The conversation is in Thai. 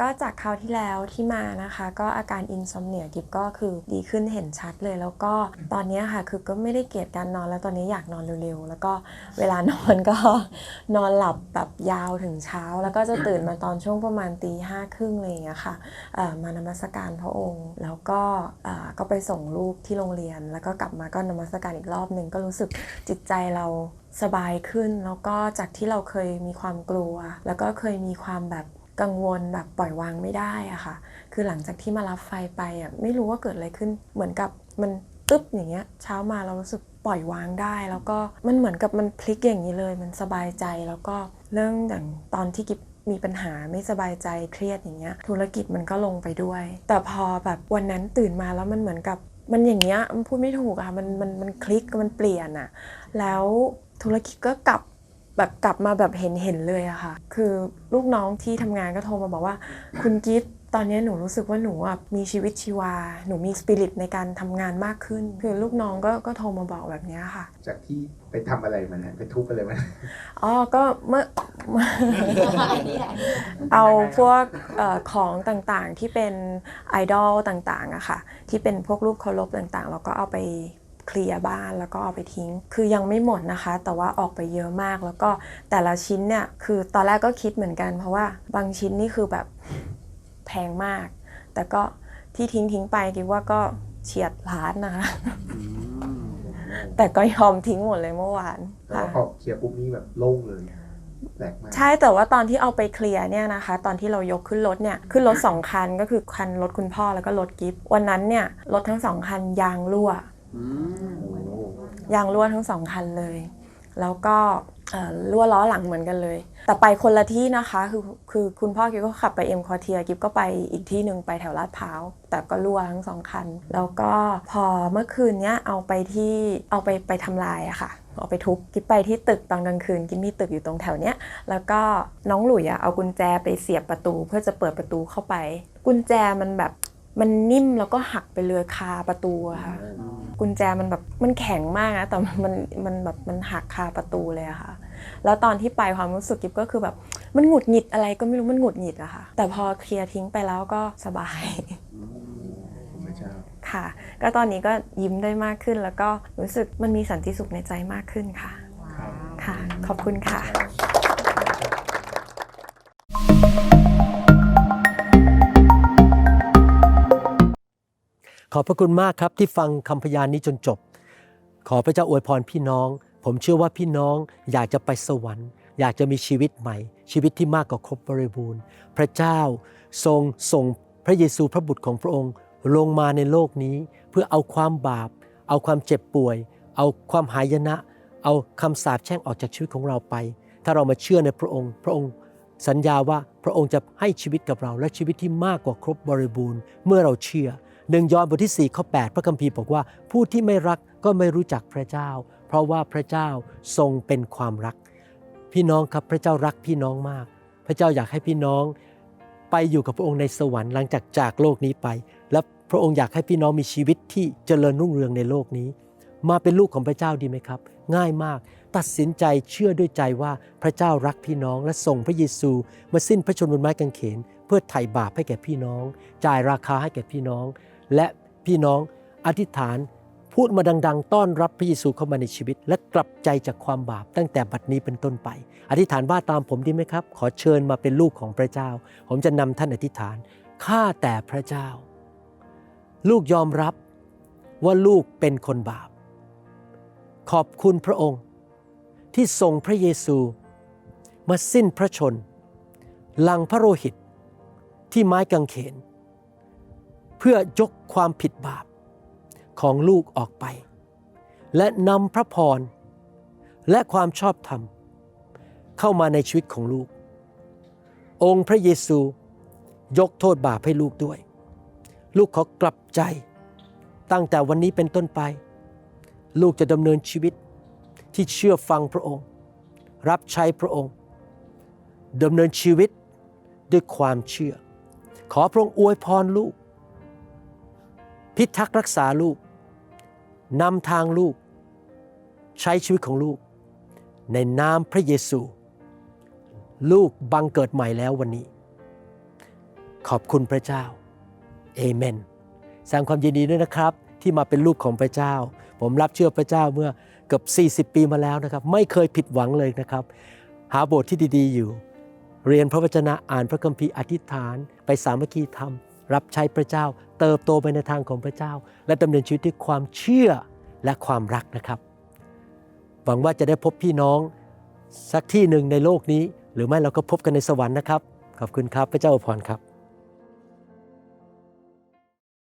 ก็จากคราวที่แล้วที่มานะคะ ก็อาการอินซอมเนียกิฟก็คือดีขึ้นเห็นชัดเลย แล้วก็ตอนนี้ค่ะคือก็ไม่ได้เกลียดการนอนแล้วตอนนี้อยากนอนเร็วๆ แล้วก็เวลานอนก็นอนหลับแบบยาวถึงเช้า แล้วก็จะตื่นมาตอนช่วงประมาณตีห้าครึ่งอะไรอย่างเงี้ยค่ะมานมัสการพระองค์ แล้วก็ก็ไปส่งลูกที่โรงเรียน แล้วก็กลับมาก็นมัสการอีกรอบหนึ่งก็รู้สึกจิตใจเราสบายขึ้นแล้วก็จากที่เราเคยมีความกลัว แล้วก็เคยมีความแบบ กังวลแบบปล่อยวางไม่ได้อะค่ะ คือหลังจากที่มารับไฟไปอะไม่รู้ว่าเกิดอะไรขึ้น เหมือนกับมันตึ๊บอย่างเงี้ย เช้ามาเรารู้สึกปล่อยวางได้ แล้วก็มันเหมือนกับมันพลิกอย่างนี้เลย มันสบายใจแล้วก็เรื่องอย่างตอนที่กิบมีปัญหาไม่สบายใจเครียดอย่างเงี้ย ธุรกิจมันก็ลงไปด้วย แต่พอแบบวันนั้นตื่นมาแล้วมันเหมือนกับมันอย่างเงี้ยมันพูดไม่ถูกอะมันมันมันคลิกมันเปลี่ยนอะแล้วธุรกิจก็กลับ แบบกลับมาแบบเห็นเห็นเลยอะค่ะ คือลูกน้องที่ทำงานก็โทรมาบอกว่า คุณกิฟตอนนี้หนูรู้สึกว่าหนูอะมีชีวิตชีวา หนูมีสปิริตในการทำงานมากขึ้น คือลูกน้องก็ก็โทรมาบอกแบบเนี้ยค่ะ จากที่ไปทำอะไรมันฮะไปทุบอะไรมันอ๋อก็เมื่อเอาพวกเออของต่างๆที่เป็นไอดอลต่างๆอะค่ะ ที่เป็นพวกรูปเคารพต่างๆแล้วก็เอาไป เคลียร์บ้านแล้วก็เอาไปทิ้ง คือยังไม่หมดนะคะ แต่ว่าออกไปเยอะมาก แล้วก็แต่ละชิ้นเนี่ยคือตอนแรกก็คิดเหมือนกัน เพราะว่าบางชิ้นนี่คือแบบแพงมาก แต่ก็ที่ทิ้งทิ้งๆไปคิดว่าก็เฉียดล้านนะคะ แต่ก็ยอมทิ้งหมดเลยเมื่อวานแล้วค่ะพอเคลียร์ปุ๊บนี่แบบโล่งเลยแปลกมากใช่แต่ว่าตอนที่เอาไปเคลียร์เนี่ยนะคะ ตอนที่เรายกขึ้นรถเนี่ยขึ้นรถสองคันก็คือคันรถคุณพ่อแล้วก็รถกิฟต์วันนั้นเนี่ยรถทั้งสองคันยางรั่วโอ้โห ยางรั่วทั้งสองคันเลย แล้วก็เอ่อรั่วล้อหลังเหมือนกันเลย แต่ไปคนละที่นะคะคือคือคุณพ่อกิฟก็ขับไปเอ็มคอเทียกิฟก็ไปอีกที่หนึ่งไปแถวลาดพร้าว แต่ก็รั่วทั้งสองคัน แล้วก็พอเมื่อคืนเนี้ยเอาไปที่เอาไปไปทำลายอะค่ะเอาไปทุบกิฟไปที่ตึกตอนกลางคืนกิฟมีตึกอยู่ตรงแถวเนี้ยแล้วก็น้องหลุยอะเอากุญแจไปเสียบประตู เพื่อจะเปิดประตูเข้าไป กุญแจมันแบบมันนิ่มแล้วก็หักไปเลยคาประตูอะค่ะ กุญแจมันแบบมันแข็งมากนะแต่มันมันแบบมันหักคาประตูเลยอะค่ะ แล้วตอนที่ไปความรู้สึกกิฟก็คือแบบมันหงุดหงิดอะไรก็ไม่รู้มันหงุดหงิดอะค่ะ แต่พอเคลียร์ทิ้งไปแล้วก็สบายผมไม่เจ้าค่ะ ก็ตอนนี้ก็ยิ้มได้มากขึ้นแล้วก็รู้สึกมันมีสันติสุขในใจมากขึ้นค่ะครับค่ะ ขอบคุณค่ะ อบพระคุณมากครับที่ฟังคำพยานนี้จนจบ ขอพระเจ้าอวยพรพี่น้อง ผมเชื่อว่าพี่น้องอยากจะไปสวรรค์ อยากจะมีชีวิตใหม่ ชีวิตที่มากกว่าครบบริบูรณ์ พระเจ้าทรงส่งพระเยซูพระบุตรของพระองค์ ลงมาในโลกนี้ เพื่อเอาความบาป เอาความเจ็บป่วย เอาความหายนะ เอาคำสาปแช่งออกจากชีวิตของเราไป ถ้าเรามาเชื่อในพระองค์ พระองค์สัญญาว่าพระองค์จะให้ชีวิตกับเราและชีวิตที่มากกว่าครบบริบูรณ์ เมื่อเราเชื่อ หนึ่งยอห์นบทที่4ข้อ8พระคัมภีร์บอกว่าผู้ที่ไม่รักก็ไม่รู้จักพระเจ้า เพราะว่าพระเจ้าทรงเป็นความรัก พี่น้องครับพระเจ้ารักพี่น้องมาก พระเจ้าอยากให้พี่น้องไปอยู่กับพระองค์ในสวรรค์หลังจากจากโลกนี้ไป และพระองค์อยากให้พี่น้องมีชีวิตที่เจริญรุ่งเรืองในโลกนี้ มาเป็นลูกของพระเจ้าดีไหมครับ ง่ายมาก ตัดสินใจเชื่อด้วยใจว่าพระเจ้ารักพี่น้อง และส่งพระเยซูมาสิ้นพระชนม์บนไม้กางเขน เพื่อไถ่บาปให้แก่พี่น้อง จ่ายราคาให้แก่พี่น้อง และพี่น้องอธิษฐานพูดมาดัง ๆ ต้อนรับพระเยซูเข้ามาในชีวิต และกลับใจจากความบาปตั้งแต่บัดนี้เป็นต้นไป อธิษฐานว่าตามผมดีไหมครับ ขอเชิญมาเป็นลูกของพระเจ้า ผมจะนำท่านอธิษฐานข้าแต่พระเจ้า ลูกยอมรับว่าลูกเป็นคนบาป ขอบคุณพระองค์ที่ส่งพระเยซู มาสิ้นพระชนหลังพระโลหิตที่ไม้กางเขน เพื่อยกความผิดบาปของลูกออกไป และนำพระพร และความชอบธรรม เข้ามาในชีวิตของลูก องค์พระเยซูยกโทษบาปให้ลูกด้วย ลูกขอกลับใจ ตั้งแต่วันนี้เป็นต้นไป ลูกจะดำเนินชีวิตที่เชื่อฟังพระองค์ รับใช้พระองค์ดำเนินชีวิตด้วยความเชื่อ ขอพระองค์อวยพรลูก พิทักษ์รักษาลูกนำทางลูก ใช้ชีวิตของลูก ในนามพระเยซู ลูกบังเกิดใหม่แล้ววันนี้ ขอบคุณพระเจ้าเอเมนแสดงความยินดีด้วยนะครับ ที่มาเป็นลูกของพระเจ้า ผมรับเชื่อพระเจ้าเมื่อเกือบ40 ปีมาแล้วนะครับ ไม่เคยผิดหวังเลยนะครับ หาโบสถ์ที่ดี ๆ อยู่ เรียนพระวจนะอ่านพระคัมภีร์อธิษฐาน ไปสามัคคีธรรม รับใช้พระเจ้า เติบโตไปในทางของพระเจ้า และดำเนินชีวิตด้วยความเชื่อและความรักนะครับ หวังว่าจะได้พบพี่น้องสักที่หนึ่งในโลกนี้ หรือไม่เราก็พบกันในสวรรค์นะครับ ขอบคุณครับพระเจ้าอวยพรครับ